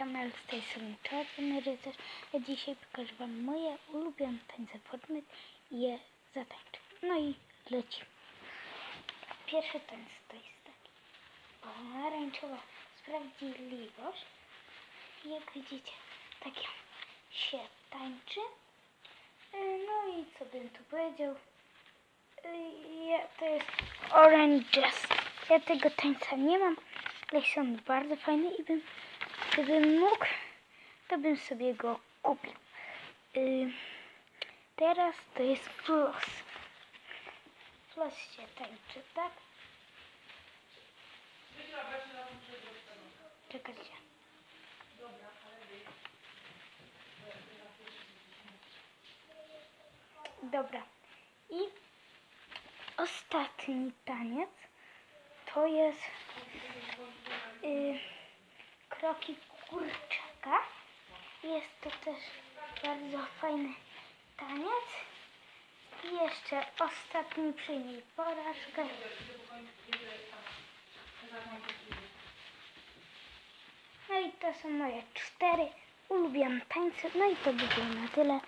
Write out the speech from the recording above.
kanale z tej strony Czarny Rycerz. A dzisiaj pokażę Wam moje ulubione tańce Fortnite i je zatańczę. No i lecimy. Pierwszy tańc to jest taki pomarańczowa sprawiedliwość. Jak widzicie, tak się tańczy. Y, No i co bym tu powiedział? Y, Ja, to jest Orange Jazz. Ja tego tańca nie mam, ale są bardzo fajny i bym, gdybym mógł, to bym sobie go kupił. Y, teraz to jest floss. Floss się tańczy, tak? Czekajcie. Dobra. I ostatni taniec to jest y, kroki kurczaka. Jest to też bardzo fajny taniec. I jeszcze ostatni przyjmij porażkę. No i to są moje cztery ulubione tańce. No i to by było na tyle.